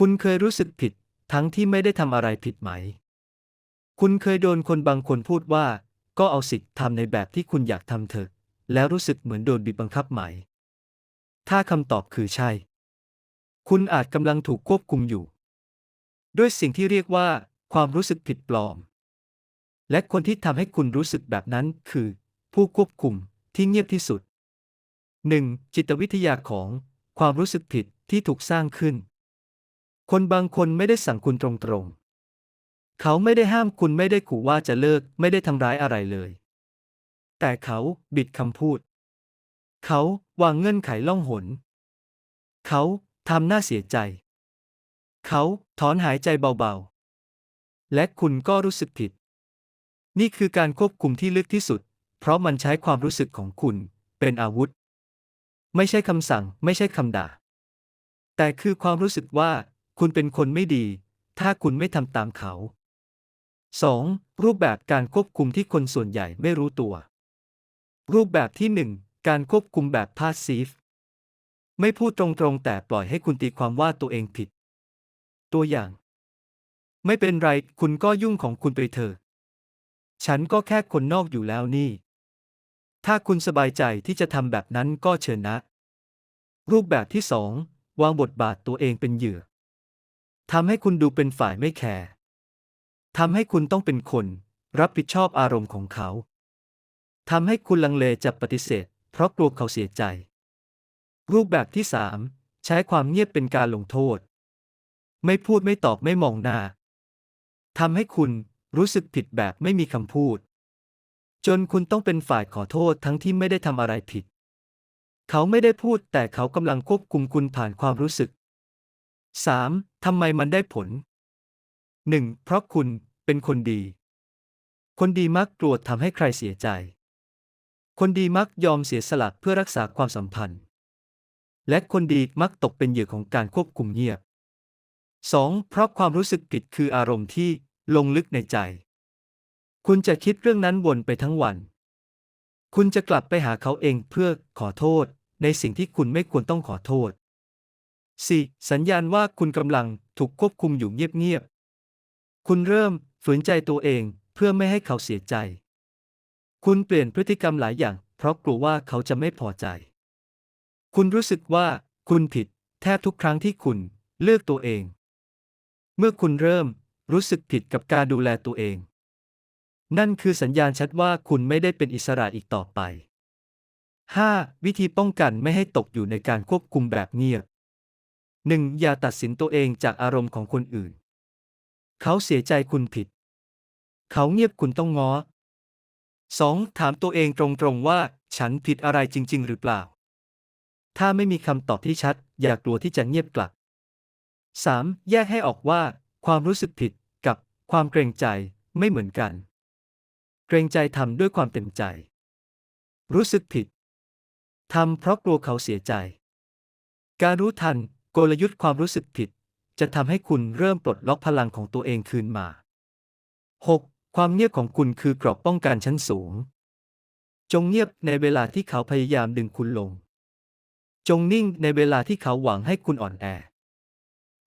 คุณเคยรู้สึกผิด ทั้งที่ไม่ได้ทำอะไรผิดไหม คุณเคยโดนคนบางคนพูดว่า ก็เอาสิทธิ์ทำในแบบที่คุณอยากทำเถอะ แล้วรู้สึกเหมือนโดนบีบบังคับไหม ถ้าคำตอบคือใช่ คุณอาจกำลังถูกควบคุมอยู่ ด้วยสิ่งที่เรียกว่า ความรู้สึกผิดปลอม และคนที่ทำให้คุณรู้สึกแบบนั้นคือ ผู้ควบคุมที่เงียบที่สุด 1. จิตวิทยาของความรู้สึกผิดที่ถูกสร้างขึ้น คนบางคนไม่ได้สั่งคุณตรงๆ เขาไม่ได้ห้ามคุณไม่ได้ขู่ว่าจะเลิกไม่ได้ทำร้ายอะไรเลย แต่เขาบิดคำพูด เขาวางเงื่อนไขล่องหน เขาทำหน้าเสียใจ เขาถอนหายใจเบาๆ และคุณก็รู้สึกผิด นี่คือการควบคุมที่ลึกที่สุด เพราะมันใช้ความรู้สึกของคุณเป็นอาวุธ ไม่ใช่คำสั่งไม่ใช่คำด่า แต่คือความรู้สึกว่า คุณเป็นคนไม่ดี ถ้าคุณไม่ทำตามเขา 2. รูปแบบการควบคุมที่คนส่วนใหญ่ไม่รู้ตัว รูปแบบที่ 1 การควบคุมแบบพาสซีฟไม่พูดตรงๆ แต่ปล่อยให้คุณตีความว่าตัวเองผิด ตัวอย่าง ไม่เป็นไร คุณก็ยุ่งของคุณไปเถอะ ฉันก็แค่คนนอกอยู่แล้วนี่ ถ้าคุณสบายใจที่จะทำแบบนั้นก็เชิญนะ รูปแบบที่สองวางบทบาทตัวเองเป็นเหยื่อ ทำให้คุณดูเป็นฝ่ายไม่แคร์ทำให้คุณต้องเป็นคน รับผิดชอบอารมณ์ของเขาทำให้คุณลังเลจะปฏิเสธ เพราะกลัวเขาเสียใจ รูปแบบที่สามใช้ความเงียบเป็นการลงโทษ ไม่พูดไม่ตอบไม่มองหน้าทำให้คุณรู้สึกผิดแบบไม่มีคำพูด จนคุณต้องเป็นฝ่ายขอโทษทั้งที่ไม่ได้ทำอะไรผิด เขาไม่ได้พูดแต่เขากำลังควบคุมคุณผ่านความรู้สึก 3. ทำไมมันได้ผล 1. เพราะคุณเป็นคนดี คนดีมักกลัวทำให้ใครเสียใจ คนดีมักยอมเสียสละเพื่อรักษาความสัมพันธ์ และคนดีมักตกเป็นเหยื่อของการควบคุมเงียบ 2. เพราะความรู้สึกผิดคืออารมณ์ที่ลงลึกในใจ คุณจะคิดเรื่องนั้นวนไปทั้งวัน คุณจะกลับไปหาเขาเองเพื่อขอโทษ ในสิ่งที่คุณไม่ควรต้องขอโทษ 4. สัญญาณว่าคุณกำลังถูกควบคุมอยู่เงียบๆ คุณเริ่มฝืนใจตัวเองเพื่อไม่ให้เขาเสียใจ คุณเปลี่ยนพฤติกรรมหลายอย่าง เพราะกลัวว่าเขาจะไม่พอใจ คุณรู้สึกว่าคุณผิดแทบทุกครั้งที่คุณเลือกตัวเอง เมื่อคุณเริ่มรู้สึกผิดกับการดูแลตัวเอง นั่นคือสัญญาณชัดว่าคุณไม่ได้เป็นอิสระอีกต่อไป 5. วิธีป้องกันไม่ให้ตกอยู่ในการควบคุมแบบเงียบ 1. อย่าตัดสินตัวเองจากอารมณ์ของคนอื่น เขาเสียใจคุณผิด เขาเงียบคุณต้องง้อ 2. ถามตัวเองตรงๆว่า ฉันผิดอะไรจริง ๆ หรือเปล่า ถ้าไม่มีคำตอบที่ชัด อย่ากลัวที่จะเงียบกลับ 3. แยกให้ออกว่า ความรู้สึกผิดกับความเกรงใจไม่เหมือนกัน เกรงใจทำด้วยความเต็มใจ รู้สึกผิดทำเพราะกลัวเขาเสียใจ การรู้ทัน กลยุทธ์ความรู้สึกผิด จะทำให้คุณเริ่มปลดล็อกพลังของตัวเองคืนมา 6. ความเงียบของคุณคือกรอบป้องกันชั้นสูง จงเงียบในเวลาที่เขาพยายามดึงคุณลง จงนิ่งในเวลาที่เขาหวังให้คุณอ่อนแอ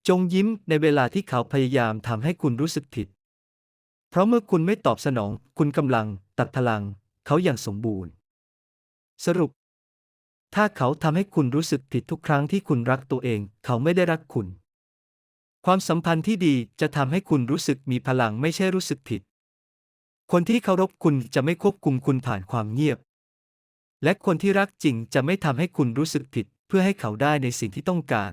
จงยิ้มในเวลาที่เขาพยายามทำให้คุณรู้สึกผิด เพราะเมื่อคุณไม่ตอบสนอง คุณกำลัง ตัดพลัง เขาอย่างสมบูรณ์ สรุป ถ้าเขาทำให้คุณรู้สึกผิดทุกครั้งที่คุณรักตัวเอง เขาไม่ได้รักคุณ ความสัมพันธ์ที่ดีจะทำให้คุณรู้สึกมีพลังไม่ใช่รู้สึกผิด คนที่เคารพคุณจะไม่ควบคุมคุณผ่านความเงียบ และคนที่รักจริงจะไม่ทำให้คุณรู้สึกผิด เพื่อให้เขาได้ในสิ่งที่ต้องการ